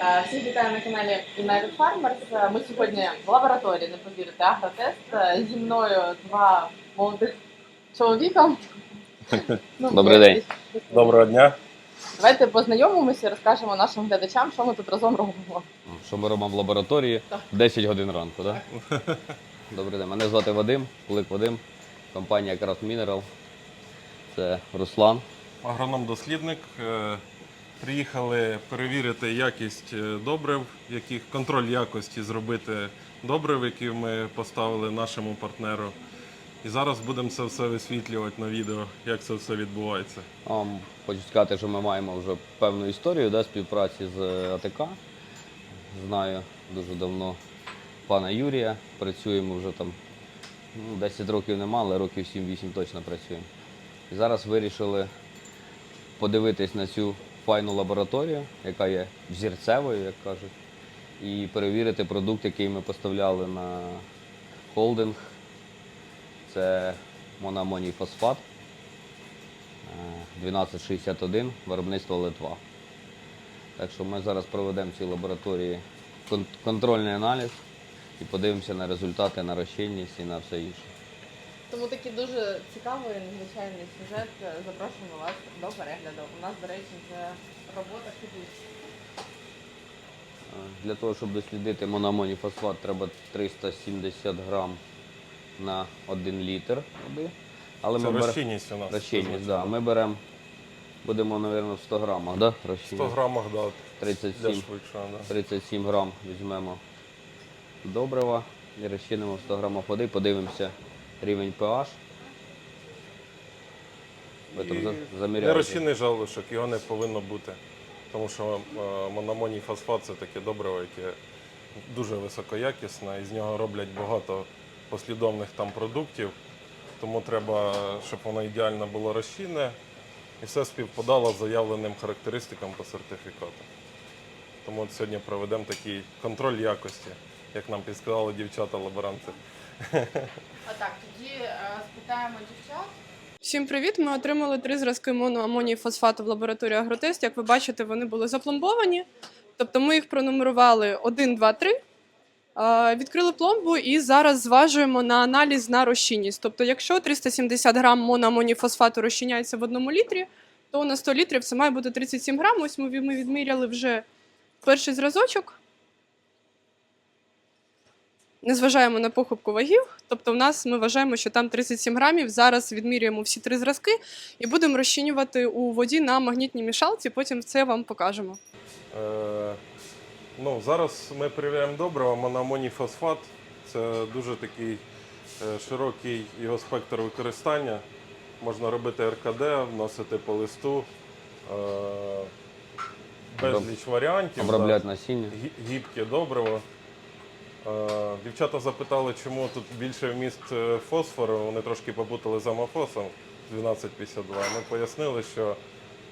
Е, Всіх вітаю на каналі United Farmers. Е, Ми сьогодні в лабораторії, не повірите, агротест. Е, Зі мною два молодих чоловіка. Ну, Добрий день. Доброго дня. Давайте познайомимося і розкажемо нашим глядачам, що ми тут разом робимо. Що ми робимо в лабораторії? Так. 10 годин ранку, так? Добрий день. Мене звати Вадим, Кулик Вадим, компанія Craft Mineral. Це Руслан. Агроном-дослідник. Е, Приїхали перевірити якість е, добрив, яких контроль якості зробити добрив, які ми поставили нашому партнеру. І зараз будемо це все висвітлювати на відео, як це все відбувається. Вам хочу сказати, що ми маємо вже певну історію да, співпраці з АТК. Знаю дуже давно пана Юрія. Працюємо вже там ну, 10 років нема, але років 7-8 точно працюємо. І зараз вирішили подивитись на цю файну лабораторію, яка є взірцевою, як кажуть, і перевірити продукт, який ми поставляли на холдинг. Це монамоній фосфат. Е, 1261, виробництво Литва. Так що ми зараз проведемо в цій лабораторії контрольний аналіз і подивимося на результати, на розчинність і на все інше. Тому такий дуже цікавий незвичайний сюжет. Е, Запрошуємо вас до перегляду. У нас, до речі, вже робота підуть. Е, Для того, щоб дослідити мономоній фосфат, треба 370 грам на 1 літр води. Але Це ми бере- розчинність у нас. розчинність, да. Ми беремо, будемо, мабуть, в 100 грамах, да? 100 розчинність? грамах да, для 37. швидшого. Да. 37 грам візьмемо добрива і розчинимо в 100 грамів води, подивимося рівень pH. Ви там за- І заміряєте. Нерозчинний залишок, його не повинно бути. Тому що е, мономоній фосфат це таке добриво, яке дуже високоякісне, і з нього роблять багато послідовних там продуктів. Тому треба, щоб воно ідеально було розчинне і все співпадало з заявленим характеристикам по сертифікату. Тому от сьогодні проведемо такий контроль якості, як нам підсказали дівчата-лаборанти. А так, тоді е, спитаємо дівчат. Всім привіт! Ми отримали три зразки моноамонії фосфату в лабораторії Агротест. Як ви бачите, вони були запломбовані. Тобто ми їх пронумерували 1, 2, 3. е, Відкрили пломбу і зараз зважуємо на аналіз на розчинність. Тобто, якщо 370 грам моноамонії фосфату розчиняється в одному літрі, то на 100 літрів це має бути 37 грам. Ось ми відміряли вже перший зразочок. Не зважаємо на похибку вагів. Тобто, в нас ми вважаємо, що там 37 грамів. Зараз відмірюємо всі три зразки і будемо розчинювати у воді на магнітній мішалці. Потім це вам покажемо. Е, ну, зараз ми перевіряємо добриво, мономоній фосфат. Це дуже такий е, широкий його спектр використання. Можна робити РКД, вносити по листу. Е, безліч варіантів. Обробляти насіння. Гі- Гібке добриво. Е, Дівчата запитали, чому тут більше вміст е, фосфору. Вони трошки попутали з амофосом 1252. Ми пояснили, що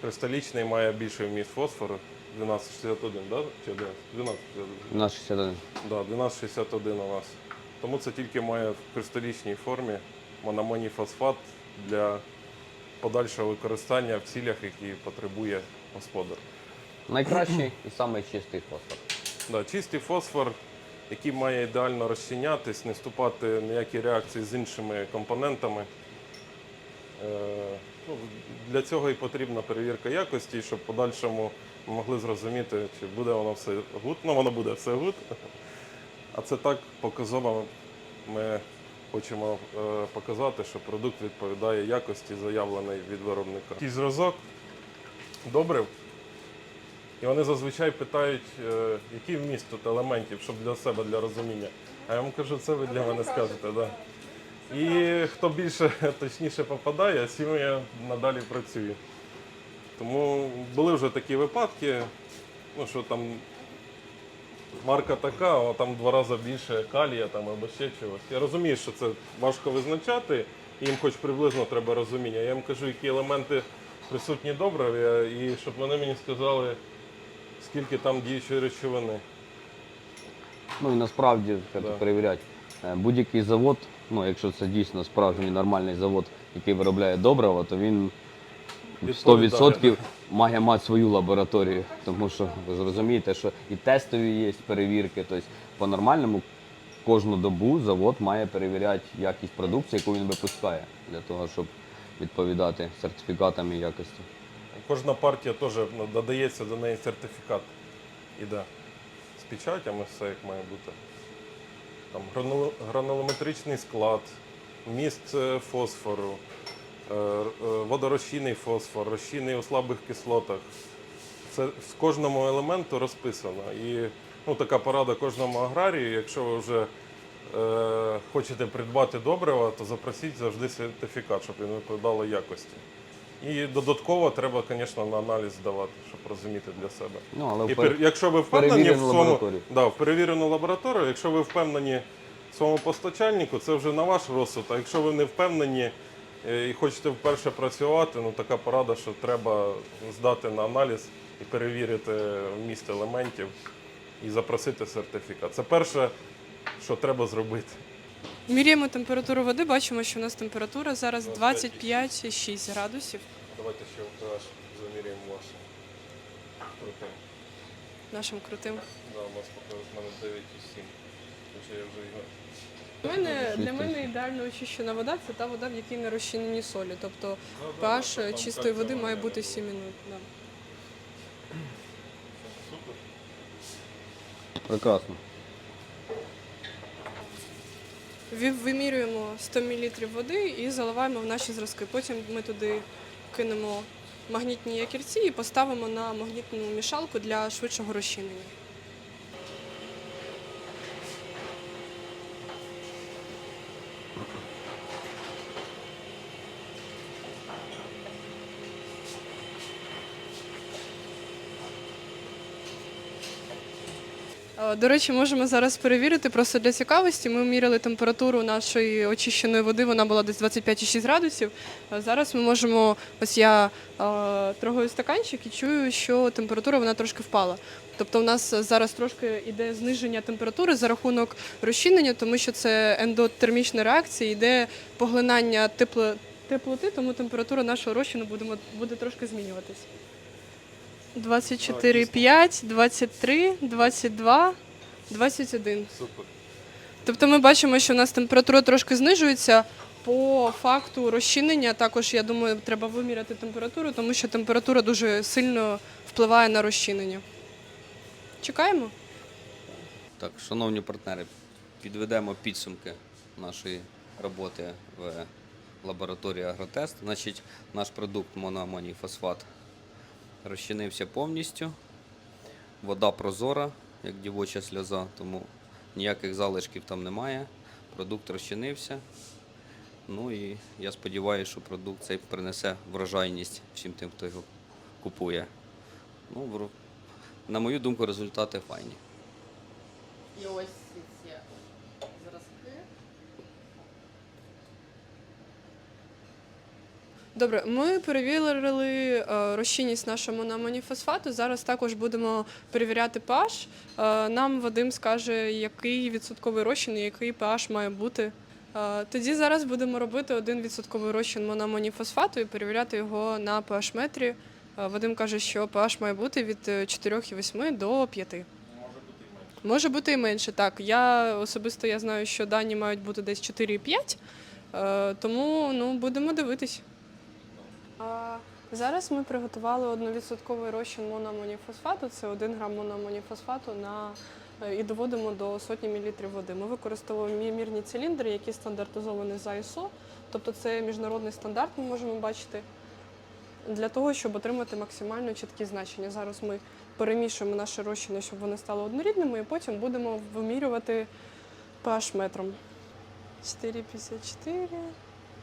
кристалічний має більший вміст фосфору 1261, да? чи 11? 1261. У нас 61. Да, 1261 у нас. Тому це тільки має в кристалічній формі мономоній фосфат для подальшого використання в цілях, які потребує господар. Найкращий і самий чистий фосфор. Да, чистий фосфор, який має ідеально розчинятись, не вступати в ніякі реакції з іншими компонентами. Е, ну, для цього і потрібна перевірка якості, щоб в подальшому могли зрозуміти, чи буде воно все гуд. Ну, воно буде все гуд. А це так показово ми хочемо е, показати, що продукт відповідає якості, заявленої від виробника. Такий зразок добрив. І вони зазвичай питають, е, який вміст тут елементів, щоб для себе, для розуміння. А я вам кажу, це ви для мене скажете. Да. І хто більше точніше попадає, з цим я надалі працюю. Тому були вже такі випадки, ну що там марка така, а там два рази більше калія там, або ще чогось. Я розумію, що це важко визначати, і їм хоч приблизно треба розуміння. Я їм кажу, які елементи присутні добре, і щоб вони мені сказали, скільки там діючої речовини. Ну і насправді треба Да. перевіряти. Е, Будь-який завод, ну якщо це дійсно справжній нормальний завод, який виробляє добрива, то він Відповідає. 100% має мати свою лабораторію, тому що ви ж розумієте, що і тестові є перевірки. Тобто по-нормальному кожну добу завод має перевіряти якість продукції, яку він випускає, для того, щоб відповідати сертифікатам і якості. Кожна партія теж додається до неї сертифікат. Іде з печатями все як має бути. Там гранулометричний склад, міст е, фосфору, е, е, водорозчинний фосфор, розчинний у слабих кислотах. Це з кожному елементу розписано. І ну, така порада кожному аграрію, якщо ви вже хочете придбати добрива, то запросіть завжди сертифікат, щоб він відповідав якості. І додатково треба, звісно, на аналіз здавати, щоб розуміти для себе. Ну, але І впер- пер- якщо ви впевнені в перевірену своєму лабораторію. да, в перевірену лабораторію, якщо ви впевнені в своєму постачальнику, це вже на ваш розсуд. А якщо ви не впевнені е, і хочете вперше працювати, ну така порада, що треба здати на аналіз і перевірити вміст елементів і запросити сертифікат. Це перше, що треба зробити. Міряємо температуру води, бачимо, що у нас температура зараз 25,6 градусів. Давайте ще вкраш заміряємо ваше. Окей. Нашим крутим. Да, у нас поки в мене 9,7. Хоча я вже його Для мене, для мене ідеально очищена вода це та вода, в якій не розчинені солі. Тобто pH чистої води має бути 7 минут. Да. Супер. Прекрасно. Вимірюємо 100 мл води і заливаємо в наші зразки. Потім ми туди кинемо магнітні якірці і поставимо на магнітну мішалку для швидшого розчинення. До речі, можемо зараз перевірити просто для цікавості. Ми міряли температуру нашої очищеної води, вона була десь 25,6 градусів. Зараз ми можемо, ось я е, трогаю стаканчик і чую, що температура вона трошки впала. Тобто, у нас зараз трошки йде зниження температури за рахунок розчинення, тому що це ендотермічна реакція, йде поглинання тепло, теплоти, тому температура нашого розчину буде, буде трошки змінюватись. 24,5, 23, 22, 21. Супер. Тобто ми бачимо, що у нас температура трошки знижується. По факту розчинення також, я думаю, треба виміряти температуру, тому що температура дуже сильно впливає на розчинення. Чекаємо? Так, шановні партнери, підведемо підсумки нашої роботи в лабораторії Агротест. Значить, наш продукт моноамоній фосфат розчинився повністю. Вода прозора, як дівоча сльоза, тому ніяких залишків там немає. Продукт розчинився. Ну і я сподіваюся, що продукт цей принесе врожайність всім тим, хто його купує. Ну, на мою думку, результати файні. І ось ці зразки. Добре, ми перевірили е, розчинність нашого мономоніфосфату. Зараз також будемо перевіряти pH. Е, Нам Вадим скаже, який відсотковий розчин і який pH має бути. Е, Тоді зараз будемо робити один відсотковий розчин мономоніфосфату і перевіряти його на pH-метрі. Вадим каже, що pH має бути від е, 4,8 до 5. Може бути і менше, так. Я особисто я знаю, що дані мають бути десь 4,5, е, тому ну, будемо дивитись. Зараз ми приготували одновідсотковий розчин мономоніфосфату. Це 1 грам мономоніфосфату на е, і доводимо до сотні мілітрів води. Ми використовуємо мірні циліндри, які стандартизовані за ISO, тобто це міжнародний стандарт, ми можемо бачити, для того, щоб отримати максимально чіткі значення. Зараз ми перемішуємо наші розчини, щоб вони стали однорідними, і потім будемо вимірювати pH метром. 4,54.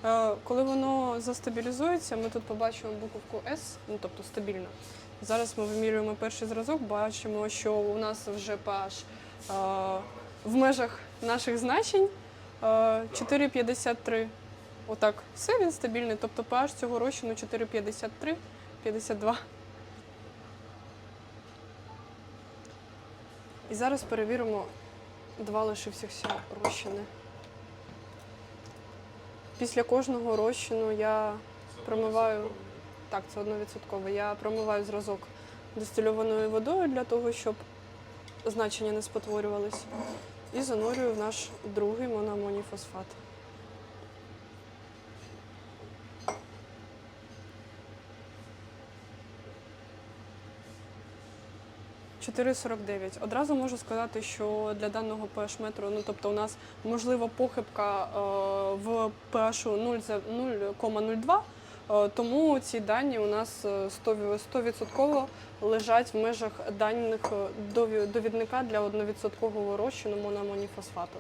Е, Коли воно застабілізується, ми тут побачимо буковку S, ну тобто стабільно. Зараз ми вимірюємо перший зразок, бачимо, що у нас вже pH е, в межах наших значень е, 4,53. Отак, все він стабільний. Тобто pH цього розчину 4,53, 52. І зараз перевіримо два лишився розчини. Після кожного розчину я промиваю Так, це 100%. Я промиваю зразок дистильованою водою для того, щоб значення не спотворювались. І занурюю в наш другий мономоній фосфат. «4,49». Одразу можу сказати, що для даного pH метру, ну тобто у нас можливо похибка е, в pH 0,02, е, тому ці дані у нас е, 100%, 100% лежать в межах даних е, довідника для 1% розчину моноамоніфосфату.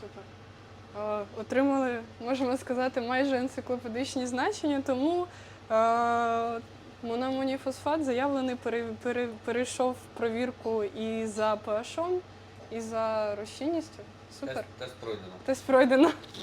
Супер. Е, Отримали, можемо сказати, майже енциклопедичні значення, тому е, мономоніфосфат заявлений пере, пере, перейшов провірку і за pH, і за розчинністю. Супер. Тест пройдено. Тест пройдено.